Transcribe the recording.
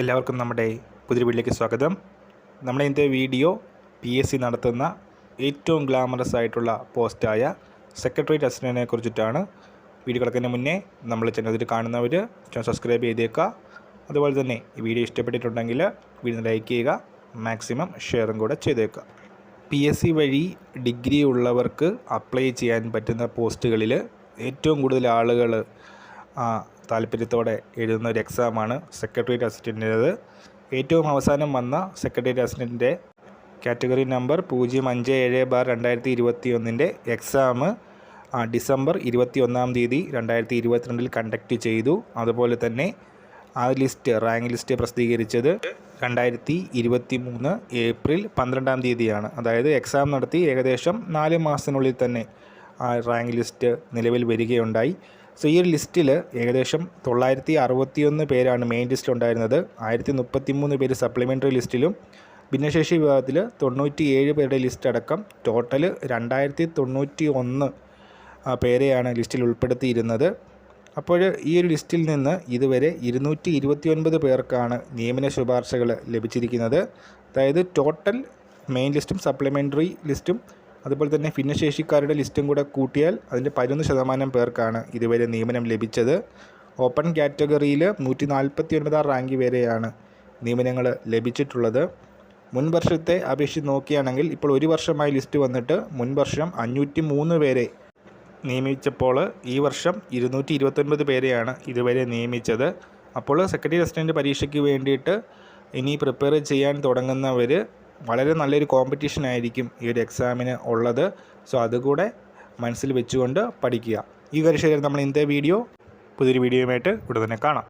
എല്ലാവർക്കും നമ്മുടെ പുതിയ വീട്ടിലേക്ക് സ്വാഗതം. നമ്മുടെ ഇന്നത്തെ വീഡിയോ പി എസ് സി നടത്തുന്ന ഏറ്റവും ഗ്ലാമറസ് ആയിട്ടുള്ള പോസ്റ്റായ സെക്രട്ടറിയറ്റ് അസിസ്റ്റന്റിനെ കുറിച്ചിട്ടാണ്. വീഡിയോ കിടക്കുന്നതിന് മുന്നേ നമ്മൾ ചാനൽ കാണുന്നവർ ചാനൽ സബ്സ്ക്രൈബ് ചെയ്തേക്കുക. അതുപോലെ തന്നെ ഈ വീഡിയോ ഇഷ്ടപ്പെട്ടിട്ടുണ്ടെങ്കിൽ വീഡിയോ ലൈക്ക് ചെയ്യുക മാക്സിമം ഷെയറും കൂടെ ചെയ്തേക്കുക. പി എസ് സി വഴി ഡിഗ്രി ഉള്ളവർക്ക് അപ്ലൈ ചെയ്യാൻ പറ്റുന്ന പോസ്റ്റുകളിൽ ഏറ്റവും കൂടുതൽ ആളുകൾ താല്പര്യത്തോടെ എഴുതുന്ന ഒരു എക്സാമാണ് സെക്രട്ടേറിയറ്റ് അസിസ്റ്റന്റിന്റേത് ഏറ്റവും അവസാനം വന്ന സെക്രട്ടേറിയറ്റ് അസിസ്റ്റന്റിന്റെ കാറ്റഗറി നമ്പർ പൂജ്യം അഞ്ച് ഏഴ് ബാർ രണ്ടായിരത്തി ഇരുപത്തി ഒന്നിന്റെ എക്സാം ഡിസംബർ ഇരുപത്തി ഒന്നാം തീയതി രണ്ടായിരത്തി ഇരുപത്തിരണ്ടിൽ കണ്ടക്ട് ചെയ്തു. അതുപോലെ തന്നെ ആ ലിസ്റ്റ് റാങ്ക് ലിസ്റ്റ് പ്രസിദ്ധീകരിച്ചത് രണ്ടായിരത്തി ഇരുപത്തി മൂന്ന് ഏപ്രിൽ പന്ത്രണ്ടാം തീയതിയാണ്. അതായത് എക്സാം നടത്തി ഏകദേശം നാല് മാസത്തിനുള്ളിൽ തന്നെ ആ റാങ്ക് ലിസ്റ്റ് നിലവിൽ വരികയുണ്ടായി. സോ ഈ ഒരു ലിസ്റ്റിൽ ഏകദേശം തൊള്ളായിരത്തി അറുപത്തിയൊന്ന് പേരാണ് മെയിൻ ലിസ്റ്റിൽ ഉണ്ടായിരുന്നത്. ആയിരത്തി മുപ്പത്തി മൂന്ന് പേര് സപ്ലിമെന്ററി ലിസ്റ്റിലും ഭിന്നശേഷി വിഭാഗത്തിൽ തൊണ്ണൂറ്റി ഏഴ് പേരുടെ ലിസ്റ്റ് അടക്കം ടോട്ടൽ രണ്ടായിരത്തി തൊണ്ണൂറ്റി ഒന്ന് പേരെയാണ് ലിസ്റ്റിൽ ഉൾപ്പെടുത്തിയിരുന്നത്. അപ്പോൾ ഈ ഒരു ലിസ്റ്റിൽ നിന്ന് ഇതുവരെ ഇരുന്നൂറ്റി ഇരുപത്തി ഒൻപത് പേർക്കാണ് നിയമന ശുപാർശകൾ ലഭിച്ചിരിക്കുന്നത്. അതായത് ടോട്ടൽ മെയിൻ ലിസ്റ്റും സപ്ലിമെന്ററി ലിസ്റ്റും അതുപോലെ തന്നെ ഭിന്നശേഷിക്കാരുടെ ലിസ്റ്റും കൂടെ കൂട്ടിയാൽ അതിന്റെ പതിനൊന്ന് ശതമാനം പേർക്കാണ് ഇതുവരെ നിയമനം ലഭിച്ചത്. ഓപ്പൺ കാറ്റഗറിയിൽ നൂറ്റി നാൽപ്പത്തി ഒൻപതാം റാങ്ക് വരെയാണ് നിയമനങ്ങൾ ലഭിച്ചിട്ടുള്ളത്. മുൻ വർഷത്തെ അപേക്ഷിച്ച് നോക്കുകയാണെങ്കിൽ ഇപ്പോൾ ഒരു വർഷമായി ലിസ്റ്റ് വന്നിട്ട് മുൻ വർഷം അഞ്ഞൂറ്റി മൂന്ന് പേരെ നിയമിച്ചപ്പോൾ ഈ വർഷം ഇരുന്നൂറ്റി ഇരുപത്തൊൻപത് പേരെയാണ് ഇതുവരെ നിയമിച്ചത്. അപ്പോൾ സെക്രട്ടറി അസിസ്റ്റന്റ് പരീക്ഷയ്ക്ക് വേണ്ടിയിട്ട് ഇനി പ്രിപ്പയർ ചെയ്യാൻ തുടങ്ങുന്നവർ വളരെ നല്ലൊരു കോമ്പറ്റീഷൻ ആയിരിക്കും ഈ ഒരു എക്സാമിന് ഉള്ളത്. സോ അതുകൂടെ മനസ്സിൽ വെച്ചുകൊണ്ട് പഠിക്കുക. ഈ കാര്യം നമ്മൾ ഇന്നത്തെ വീഡിയോ പുതിയൊരു വീഡിയോയുമായിട്ട് ഇവിടെ തന്നെ കാണാം.